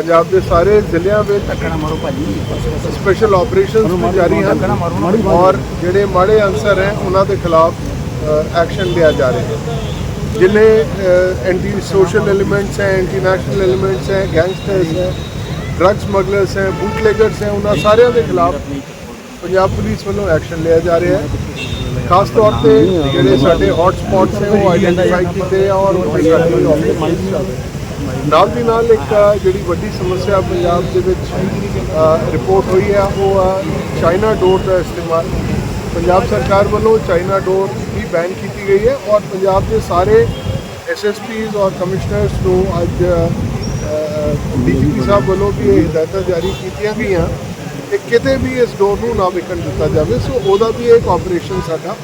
ਪੰਜਾਬ ਦੇ ਸਾਰੇ ਜ਼ਿਲ੍ਹਿਆਂ ਵਿੱਚ ਧੱਕਾ ਮਾਰੋ ਭਾਜੀ। ਸਪੈਸ਼ਲ ਆਪਰੇਸ਼ਨਸ ਵੀ ਜਾਰੀ ਹਨ ਔਰ ਜਿਹੜੇ ਮਾੜੇ ਅਨਸਰ ਹੈ ਉਹਨਾਂ ਦੇ ਖਿਲਾਫ ਐਕਸ਼ਨ ਲਿਆ ਜਾ ਰਿਹਾ ਹੈ। ਜਿਨੇ ਐਂਟੀ ਸੋਸ਼ਲ ਐਲੀਮੈਂਟਸ ਹੈ ਐਂਟੀ ਨੈਸ਼ਨਲ ਐਲੀਮੈਂਟਸ ਹੈ ਗੈਂਗਸਟਰਸ ਹੈ ਡਰੱਗ ਸਮਗਲਰਸ ਹੈ ਬੂਟਲੇਗਰਸ ਹੈ ਉਹਨਾਂ ਸਾਰਿਆਂ ਦੇ ਖਿਲਾਫ ਪੰਜਾਬ ਪੁਲਿਸ ਵੱਲੋਂ ਐਕਸ਼ਨ ਲਿਆ ਜਾ ਰਿਹਾ ਹੈ। ਖਾਸ ਤੌਰ ਤੇ ਜਿਹੜੇ ਸਾਡੇ ਹੌਟ ਸਪੌਟਸ ਹੈ ਉਹ ਆਈਡੈਂਟੀਫਾਈ ਕੀਤੇ ਆ ਔਰ ਚੱਲ ਰਹੀ ਹੈ ਨਾਲ ਦੀ ਨਾਲ ਇੱਕ ਜਿਹੜੀ ਵੱਡੀ ਸਮੱਸਿਆ ਪੰਜਾਬ ਦੇ ਵਿੱਚ ਰਿਪੋਰਟ ਹੋਈ ਹੈ, ਉਹ ਆ ਚਾਈਨਾ ਡੋਰ ਦਾ ਇਸਤੇਮਾਲ। ਪੰਜਾਬ ਸਰਕਾਰ ਵੱਲੋਂ ਚਾਈਨਾ ਡੋਰ ਵੀ ਬੈਨ ਕੀਤੀ ਗਈ ਹੈ ਔਰ ਪੰਜਾਬ ਦੇ ਸਾਰੇ ਐਸਐਸਪੀਜ਼ ਔਰ ਕਮਿਸ਼ਨਰਸ ਨੂੰ ਅੱਜ ਡੀਜੀਪੀ ਸਾਹਿਬ ਵੱਲੋਂ ਵੀ ਇਹ ਹਦਾਇਤਾਂ ਜਾਰੀ ਕੀਤੀਆਂ ਗਈਆਂ ਕਿ ਕਿਤੇ ਵੀ ਇਸ ਡੋਰ ਨੂੰ ਨਾ ਵਿਕਣ ਦਿੱਤਾ ਜਾਵੇ। ਸੋ ਉਹਦਾ ਵੀ ਇੱਕ ਆਪਰੇਸ਼ਨ ਸਾਡਾ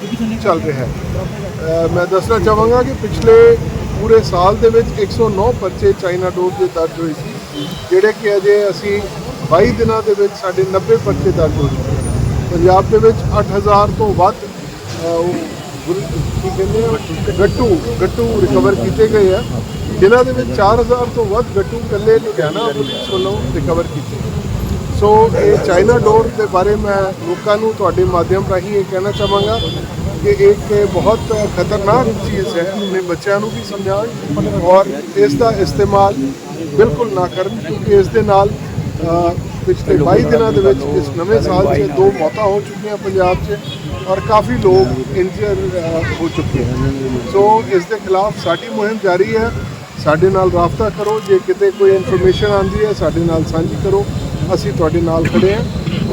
ਚੱਲ ਰਿਹਾ ਹੈ। ਮੈਂ ਦੱਸਣਾ ਚਾਹਾਂਗਾ ਕਿ ਪਿਛਲੇ ਪੂਰੇ ਸਾਲ ਦੇ ਵਿੱਚ 109 ਪਰਚੇ ਚਾਈਨਾ ਡੋਰ ਦੇ ਦਰਜ ਹੋਏ ਸੀ, ਜਿਹੜੇ ਕਿ ਅਜੇ ਅਸੀਂ 22 ਦਿਨਾਂ ਦੇ ਵਿੱਚ ਸਾਡੇ 90 ਪਰਚੇ ਦਰਜ ਹੋ ਚੁੱਕੇ ਪੰਜਾਬ ਦੇ ਵਿੱਚ 8000 ਤੋਂ ਵੱਧ ਕੀ ਕਹਿੰਦੇ ਆ, ਗੱਟੂ ਗੱਟੂ ਰਿਕਵਰ ਕੀਤੇ ਗਏ ਆ। ਜਿਨ੍ਹਾਂ ਦੇ ਵਿੱਚ 4000 ਤੋਂ ਵੱਧ ਗੱਟੂ ਕੱਲੇ ਲੁਧਿਆਣਾ ਪੁਲਿਸ ਵੱਲੋਂ ਰਿਕਵਰ ਕੀਤੇ ਸੋ ਇਹ ਚਾਈਨਾ ਡੋਰ ਦੇ ਬਾਰੇ ਮੈਂ ਲੋਕਾਂ ਨੂੰ ਤੁਹਾਡੇ ਮਾਧਿਅਮ ਰਾਹੀਂ ਇਹ ਕਹਿਣਾ ਚਾਹਾਂਗਾ ਕਿ ਇੱਕ ਬਹੁਤ ਖਤਰਨਾਕ ਚੀਜ਼ ਹੈ, ਆਪਣੇ ਬੱਚਿਆਂ ਨੂੰ ਵੀ ਸਮਝਾਉਣ ਔਰ ਇਸ ਦਾ ਇਸਤੇਮਾਲ ਬਿਲਕੁਲ ਨਾ ਕਰਨ ਕਿਉਂਕਿ ਇਸ ਦੇ ਨਾਲ ਪਿਛਲੇ 22 ਦਿਨਾਂ ਦੇ ਵਿੱਚ ਇਸ ਨਵੇਂ ਸਾਲ 'ਚ ਦੋ ਮੌਤਾਂ ਹੋ ਚੁੱਕੀਆਂ ਪੰਜਾਬ 'ਚ ਔਰ ਕਾਫੀ ਲੋਕ ਇੰਜਰ ਹੋ ਚੁੱਕੇ ਹਨ। ਸੋ ਇਸ ਦੇ ਖਿਲਾਫ ਸਾਡੀ ਮੁਹਿੰਮ ਜਾਰੀ ਹੈ। ਸਾਡੇ ਨਾਲ ਰਾਬਤਾ ਕਰੋ। ਜੇ ਕਿਤੇ ਕੋਈ ਇਨਫੋਰਮੇਸ਼ਨ ਆਉਂਦੀ ਹੈ, ਸਾਡੇ ਨਾਲ ਸਾਂਝੀ ਕਰੋ। ਅਸੀਂ ਤੁਹਾਡੇ ਨਾਲ ਖੜੇ ਹਾਂ।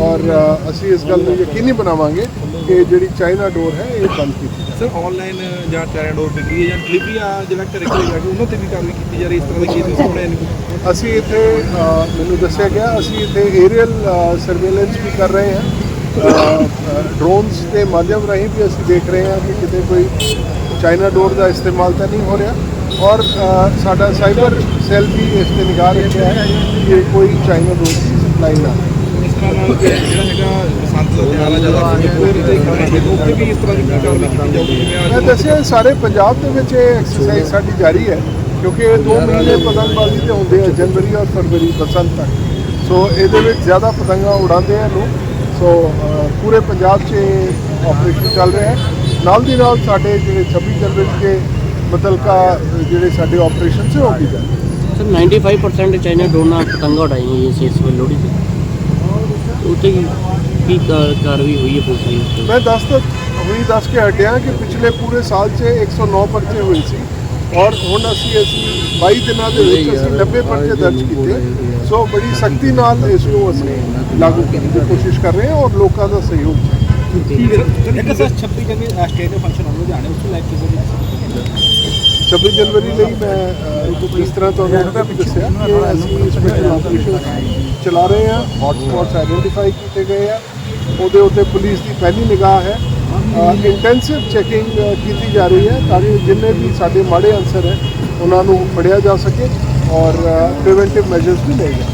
ਔਰ ਅਸੀਂ ਇਸ ਗੱਲ ਨੂੰ ਯਕੀਨੀ ਬਣਾਵਾਂਗੇ ਕਿ ਜਿਹੜੀ ਚਾਈਨਾ ਡੋਰ ਹੈ ਇਹ ਬੰਦ ਕੀਤੀ। ਸਰ ਆਨਲਾਈਨ ਜਾਂ ਚਾਈਨਾ ਡੋਰ ਵਿਕਰੀ ਹੈ ਜਾਂ ਡਿਲੀਵਰੀ ਆ ਜਿਹੜਾ ਘਰੇ ਘਰੇ ਜਾ ਕੇ ਉਹਨਾਂ ਤੇ ਵੀ ਕਾਰਵਾਈ ਕੀਤੀ ਜਾ ਰਹੀ ਇਸ ਤਰ੍ਹਾਂ ਦੇ ਕੇਸ ਆਏ ਨੇ? ਅਸੀਂ ਇੱਥੇ ਮੈਨੂੰ ਦੱਸਿਆ ਗਿਆ ਅਸੀਂ ਇੱਥੇ ਏਰੀਅਲ ਸਰਵੇਲੈਂਸ ਵੀ ਕਰ ਰਹੇ ਹਾਂ ਡਰੋਨਸ ਦੇ ਮਾਧਿਅਮ ਰਾਹੀਂ ਵੀ ਅਸੀਂ ਦੇਖ ਰਹੇ ਹਾਂ ਕਿ ਕਿਤੇ ਕੋਈ ਚਾਈਨਾ ਡੋਰ ਦਾ ਇਸਤੇਮਾਲ ਤਾਂ ਨਹੀਂ ਹੋ ਰਿਹਾ ਔਰ ਸਾਡਾ ਸਾਈਬਰ ਸੈੱਲ ਵੀ ਇਸ ਤੇ ਨਿਗਾਹ ਰੱਖਿਆ ਹੈ ਕਿ ਕੋਈ ਚਾਈਨਾ ਡੋਰ ਦੀ ਸਪਲਾਈ ਨਾ ਹੋਵੇ। ਨਾਲ ਜਿਹੜਾ ਹੈਗਾ ਬਸੰਤ ਦਾ ਜ਼ਿਆਦਾ ਫੁੱਟਬਾਲ ਤੇ ਕਰਾਂਗੇ ਉੱਥੇ ਵੀ ਇਸ ਤਰ੍ਹਾਂ ਦੀ ਕਾਰਵਾਈ ਕੀਤੀ ਜਾਊਗੀ ਮੈਂ ਦੱਸਿਆ ਸਾਰੇ ਪੰਜਾਬ ਦੇ ਵਿੱਚ ਇਹ ਐਕਸਰਸਾਈਜ਼ ਸਾਡੀ ਜਾਰੀ ਹੈ, ਕਿਉਂਕਿ ਇਹ ਦੋ ਮਹੀਨੇ ਪਤੰਗਬਾਜ਼ੀ ਤੇ ਹੁੰਦੇ ਆ, ਜਨਵਰੀ ਔਰ ਫਰਵਰੀ ਬਸੰਤ ਤੱਕ ਸੋ ਇਹਦੇ ਵਿੱਚ ਜ਼ਿਆਦਾ ਪਤੰਗਾਂ ਉਡਾਉਂਦੇ ਆ ਲੋਕ ਸੋ ਪੂਰੇ ਪੰਜਾਬ 'ਚ ਆਪਰੇਸ਼ਨ ਚੱਲ ਰਿਹਾ ਹੈ ਨਾਲ ਦੀ ਨਾਲ ਸਾਡੇ ਜਿਹੜੇ 26 ਜਨਵਰੀ ਦੇ ਮੁਤਲਕਾ ਜਿਹੜੇ ਸਾਡੇ ਆਪਰੇਸ਼ਨ ਸੀ ਉਹ ਵੀ ਜਾਰੀ ਹੈ। ਸਰ 95% ਚਾਈਨਾ ਡਰੋਨ ਨਾਲ ਪਤੰਗਾ ਉਡਾਈਆਂ ਗਈਆਂ ਸੀ ਇਸ ਵੇਲੇ ਲੋਹੜੀ ਉੱਤੇ ਕੀ ਕੀ ਕਾਰ- ਕਾਰਵਾਈ ਹੋਈ ਹੈ ਪੁਲਿਸ ਦੀ? ਉਸ ਤੇ? ਮੈਂ ਦੱਸ ਤਾਂ ਹੁਣੀ ਦੱਸ ਕੇ ਹਟਿਆ ਕਿ ਪਿਛਲੇ ਪੂਰੇ ਸਾਲ 'ਚ 109 ਪਰਚੇ ਹੋਏ ਸੀ ਔਰ ਹੁਣ ਅਸੀਂ ਅਸੀਂ 22 ਦਿਨਾਂ ਦੇ ਵਿੱਚ ਅਸੀਂ 90 ਪਰਚੇ ਦਰਜ ਕੀਤੇ। ਸੋ ਬੜੀ ਸਖਤੀ ਨਾਲ ਇਸ ਨੂੰ ਅਸੀਂ ਲਾਗੂ ਕਰਨ ਦੀ ਕੋਸ਼ਿਸ਼ ਕਰ ਰਹੇ ਹਾਂ ਔਰ ਲੋਕਾਂ ਦਾ ਸਹਿਯੋਗ ਚਾਹੀਦਾ। ਇੱਕ ਸਰ 26 ਜਨਵਰੀ ਆਸਟ੍ਰੇਲੀਆ ਫੰਕਸ਼ਨ ਹੋਣ ਲੁਧਿਆਣੇ ਉਸ ਤੋਂ ਲੈ ਕੇ ਕਿਸੇ 26 ਜਨਵਰੀ ਲਈ ਮੈਂ ਅਹ, ਇਸ ਤਰ੍ਹਾਂ ਤੁਹਾਨੂੰ ਵੀ ਦੱਸਿਆ ਕਿ ਅਸੀਂ ਸਪੈਸ਼ਲ ਆਪਰੇਸ਼ਨ ਚਲਾ ਰਹੇ ਹਾਂ ਹੌਟ ਸਪੌਟਸ ਆਇਡੈਂਟੀਫਾਈ ਕੀਤੇ ਗਏ ਆ। ਉਹਦੇ ਉੱਤੇ ਪੁਲਿਸ ਦੀ ਪਹਿਲੀ ਨਿਗਾਹ ਹੈ। ਇੰਟੈਂਸਿਵ ਚੈਕਿੰਗ ਕੀਤੀ ਜਾ ਰਹੀ ਹੈ ਤਾਂ ਕਿ ਜਿੰਨੇ ਵੀ ਸਾਡੇ ਮਾੜੇ ਅਨਸਰ ਹੈ, ਉਹਨਾਂ ਨੂੰ ਫੜਿਆ ਜਾ ਸਕੇ ਔਰ ਪ੍ਰੀਵੈਂਟਿਵ ਮੈਜਰਸ ਵੀ ਲਏ ਜਾਣ।